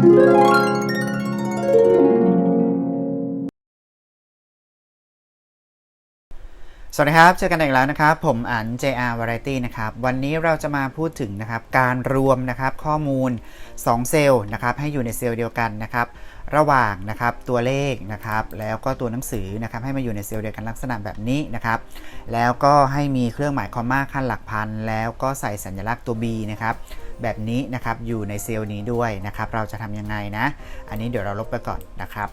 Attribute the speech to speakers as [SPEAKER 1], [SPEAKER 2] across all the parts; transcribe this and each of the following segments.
[SPEAKER 1] สวัสดีครับ เจอกันอีกแล้วนะครับ ผมอัน JR Variety นะครับ วันนี้เราจะมาพูดถึงนะครับ การรวมนะครับข้อมูล 2 เซลล์นะครับ ให้อยู่ในเซลล์เดียวกันนะครับ ระหว่างนะครับตัวเลขนะครับ แล้วก็ตัวหนังสือนะครับ ให้มาอยู่ในเซลล์เดียวกันลักษณะแบบนี้นะครับ แล้วก็ให้มีเครื่องหมายคอมมาขั้นหลักพัน แล้วก็ใส่สัญลักษณ์ตัว B นะครับ แบบนี้นะครับอยู่ในเซลล์นี้ด้วยนะครับ เราจะทำยังไงนะ อันนี้เดี๋ยวเราลบไปก่อนนะครับ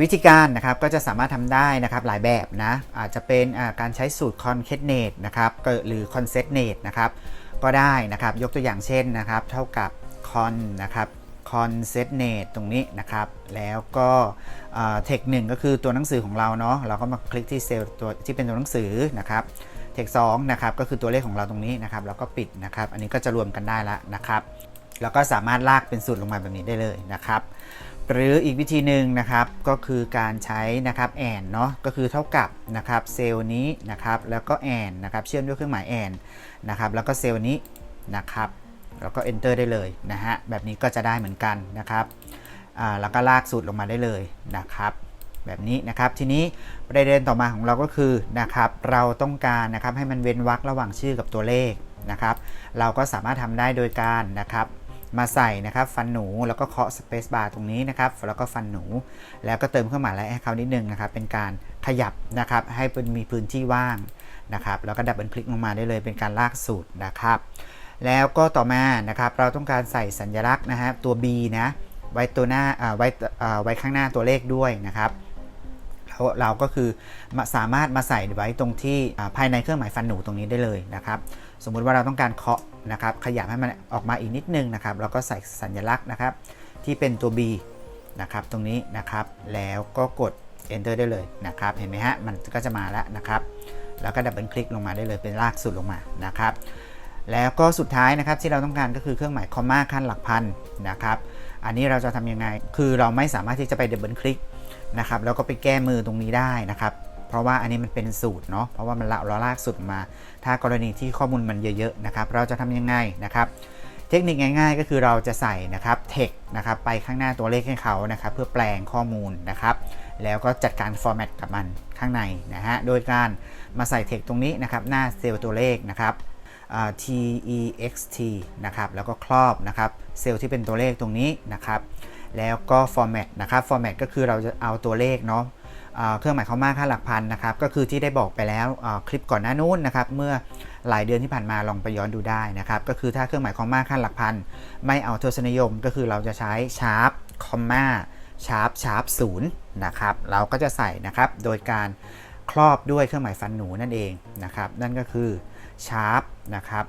[SPEAKER 1] วิธีการนะครับก็จะสามารถทำได้นะครับหลายแบบนะอาจจะเป็นการใช้สูตร concatenate นะครับหรือ concatenate นะครับก็ได้นะครับยกตัวอย่างเช่นนะครับเท่ากับ con นะครับ concatenate ตรงนี้นะครับ แล้วก็เทคหนึ่งก็คือตัวหนังสือของเราเนาะเราก็มาคลิกที่เซลล์ตัวที่เป็นตัวหนังสือนะครับ เทคสองนะครับก็คือตัวเลขของเราตรงนี้นะครับแล้วก็ปิดนะครับ อันนี้ก็จะรวมกันได้แล้วนะครับแล้วก็สามารถลากเป็นสูตรลงมาแบบนี้ได้เลยนะครับ หรืออีกวิธีหนึ่งนะครับก็คือการใช้นะครับแอนเนาะก็คือเท่ากับนะครับเซลล์นี้นะครับแล้วก็แอนนะครับเชื่อมด้วยเครื่องหมายแอนนะครับแล้วก็เซลล์นี้นะครับแล้วก็ enter ได้เลยนะฮะแบบนี้ก็จะได้เหมือนกันนะครับแล้วก็ลากสูตรลงมาได้เลยนะครับ แบบนี้นะครับทีนี้ประเด็นต่อมาของเราก็คือนะครับเราต้องการนะครับให้มันเว้นวรรคระหว่างชื่อกับตัวเลขนะครับ เราก็สามารถทำได้โดยการนะครับ มาใส่นะครับฟันหนูแล้วก็เคาะ Space Bar ตรงนี้นะครับแล้วก็ฟันหนู แล้วก็เติมเครื่องหมายและให้เขานิดนึงนะครับ เป็นการขยับนะครับให้เป็นมีพื้นที่ว่างนะครับ แล้วก็ดับเบิลคลิกลงมาได้เลยเป็นการลากสูตรนะครับ แล้วก็ต่อมานะครับเราต้องการใส่สัญลักษณ์นะฮะตัว B นะไว้ตัวหน้าอ่าไว้อ่าไว้ข้างหน้าตัวเลขด้วยนะครับ เราก็คือสามารถมาใส่ไว้ตรงที่ภายในเครื่องหมายฟันหนูตรงนี้ได้เลยนะครับ สมมุติว่าเราต้องการเคาะนะครับ ขยับให้มันออกมาอีกนิดนึงนะครับแล้วก็ใส่สัญลักษณ์นะครับ ที่เป็นตัว B นะครับ ตรงนี้นะครับ แล้วก็กด enter ได้เลยนะครับ เห็นไหมฮะ มันก็จะมาแล้วนะครับ แล้วก็ดับเบิลคลิกลงมาได้เลย เป็นลากสุดลงมานะครับแล้วก็สุดท้ายนะครับที่เราต้องการก็คือเครื่องหมายคอมมาขั้นหลักพันนะครับ อันนี้เราจะทำยังไง คือเราไม่สามารถที่จะไปดับเบิลคลิก นะครับแล้วก็ไปแก้มือตรงนี้ได้นะครับ เพราะว่าอันนี้มันเป็นสูตรเนาะเพราะว่ามันเราลากสูตรมา ถ้ากรณีที่ข้อมูลมันเยอะๆนะครับ เราจะทำยังไงนะครับ เทคนิคง่าย ๆ ก็คือเราจะใส่นะครับ text นะครับไปข้างหน้าตัวเลขให้เขานะครับเพื่อแปลงข้อมูลนะครับ แล้วก็จัดการ format กับมันข้างในนะฮะโดยการมาใส่ text ตรงนี้นะครับหน้าเซลล์ตัวเลขนะครับ text นะครับแล้วก็ครอบนะครับเซลล์ที่เป็นตัวเลขตรงนี้นะครับ แล้วก็ format นะครับ format ก็คือเราจะเอาตัวเลขเนาะเครื่องหมายคอมมาค่าหลักพันนะครับ ก็คือที่ได้บอกไปแล้วคลิปก่อนหน้านู้นนะครับ เมื่อหลายเดือนที่ผ่านมาลองไปย้อนดูได้นะครับ ก็คือถ้าเครื่องหมายคอมมาค่าหลักพันไม่เอาทศนิยม ก็คือเราจะใช้ชาร์ปคอมมาชาร์ปชาร์ปศูนย์นะครับ เราก็จะใส่นะครับ โดยการครอบด้วยเครื่องหมายฟันหนูนั่นเองนะครับ นั่นก็คือชาร์ปนะครับ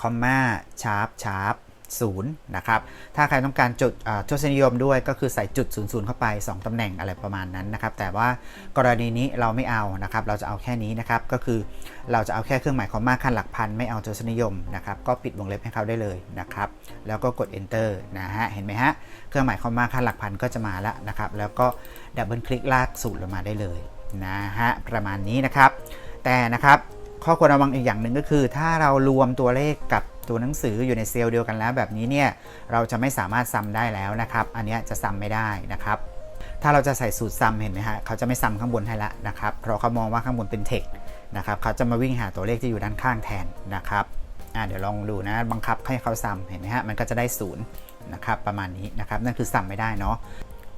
[SPEAKER 1] คอมมาชาร์ปชาร์ป ศูนย์นะครับ ถ้าใครต้องการจุดทศนิยมด้วยก็คือใส่จุด 00 เข้าไป 2 ตำแหน่งอะไรประมาณนั้นนะครับ แต่ว่ากรณีนี้เราไม่เอานะครับ เราจะเอาแค่นี้นะครับ ก็คือเราจะเอาแค่เครื่องหมายคอมมาขั้นหลักพัน ไม่เอาทศนิยมนะครับ ก็ปิดวงเล็บให้เขาได้เลยนะครับ แล้วก็กด enter นะฮะ เห็นไหมฮะ เครื่องหมายคอมมาขั้นหลักพันก็จะมาแล้วนะครับ แล้วก็ดับเบิลคลิกลากสูตรลงมาได้เลยนะฮะ ประมาณนี้นะครับ แต่นะครับ ข้อควรระวังอีกอย่างหนึ่งก็คือ ถ้าเรารวมตัวเลขกับ ตัวหนังสืออยู่ในเซลล์เดียวกันแล้วแบบนี้เนี่ยเราจะไม่สามารถซ้ำได้แล้วนะครับ อันนี้จะซ้ำไม่ได้นะครับถ้าเราจะใส่สูตรซ้ำเห็นไหมฮะเขาจะไม่ซ้ำข้างบนให้ละนะครับ เพราะเขามองว่าข้างบนเป็นเทคนะครับเขาจะมาวิ่งหาตัวเลขที่อยู่ด้านข้างแทนนะครับอ่าเดี๋ยวลองดูนะบังคับให้เขาซ้ำเห็นไหมฮะมันก็จะได้ศูนย์นะครับประมาณนี้นะครับนั่นคือซ้ำไม่ได้เนาะ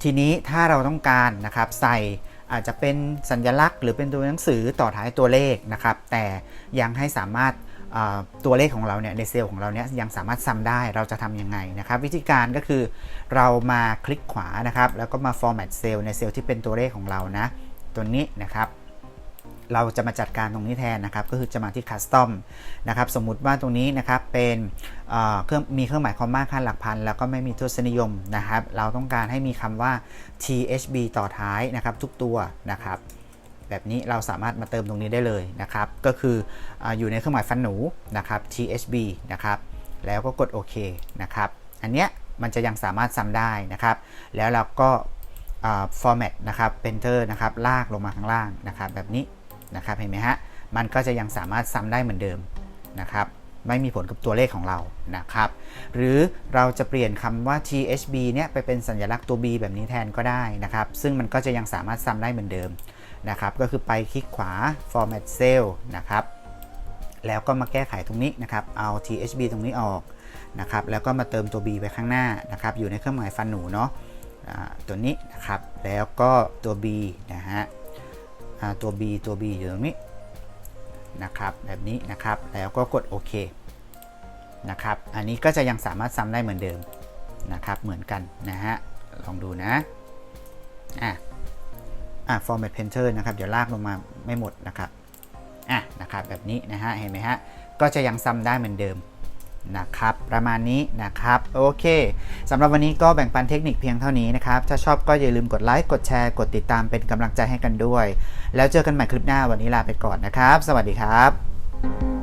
[SPEAKER 1] ทีนี้ถ้าเราต้องการนะครับใส่อาจจะเป็นสัญลักษณ์ หรือเป็นตัวหนังสือต่อท้ายตัวเลขนะครับแต่ยังให้สามารถ ตัวเลขของเราเนี่ยในเซลล์ของเราเนี่ยยังสามารถซ้ำได้เราจะทำยังไงนะครับวิธีการก็คือเรามาคลิกขวานะครับแล้วก็มา format เซลล์ในเซลล์ที่เป็นตัวเลขของเรานะตัวนี้นะครับเราจะมาจัดการตรงนี้แทนนะครับ ก็คือจะมาที่ custom นะครับ สมมุติว่าตรงนี้นะครับเป็นเครื่องมีเครื่องหมายคอมมาขั้นหลักพันแล้วก็ไม่มีทศนิยมนะครับ เราต้องการให้มีคำว่า thb ต่อท้ายนะครับ ทุกตัวนะครับ แบบนี้เราสามารถมาเติมตรงนี้ได้เลยนะครับ ก็คือออยู่ในเครื่องหมายฟันหนูนะครับ thb นะครับ แล้วก็กดโอเคนะครับ อันเนี้ยมันจะยังสามารถซ้ำได้นะครับ แล้วเราก็ format นะครับ painter นะครับ ลากลงมาข้างล่างนะครับ แบบนี้นะครับ เห็นไหมฮะ มันก็จะยังสามารถซ้ำได้เหมือนเดิมนะครับไม่มีผลกับตัวเลขของเรา นะครับ หรือเราจะเปลี่ยนคำว่า THB เนี่ยไปเป็นสัญลักษณ์ตัว B แบบนี้แทนก็ได้นะครับ ซึ่งมันก็จะยังสามารถซ้ำได้เหมือนเดิม นะครับ ก็คือไปคลิกขวา format cell นะครับ แล้วก็มาแก้ไขตรงนี้นะครับ เอา THB ตรงนี้ออกนะครับ แล้วก็มาเติมตัว B ไว้ข้างหน้านะครับ อยู่ในเครื่องหมายฟันหนูเนาะตัวนี้นะครับ แล้วก็ตัว B นะฮะตัว B ตัว B อยู่ตรงนี้นะครับ แบบนี้นะครับ แล้วก็กดโอเคนะครับ อันนี้ก็จะยังสามารถซ้ำได้เหมือนเดิมนะครับ เหมือนกันนะฮะ ลองดูนะ อะ อะ format painter นะครับ เดี๋ยวลากลงมาไม่หมดนะครับ อะ นะครับ แบบนี้นะฮะ เห็นไหมฮะ ก็จะยังซ้ำได้เหมือนเดิมนะครับ ประมาณนี้นะครับ โอเคสำหรับวันนี้ก็แบ่งปันเทคนิคเพียงเท่านี้นะครับ ถ้าชอบก็อย่าลืมกดไลค์ กดแชร์ กดติดตามเป็นกำลังใจให้กันด้วย แล้วเจอกันใหม่คลิปหน้าวันนี้ลาไปก่อนนะครับ สวัสดีครับ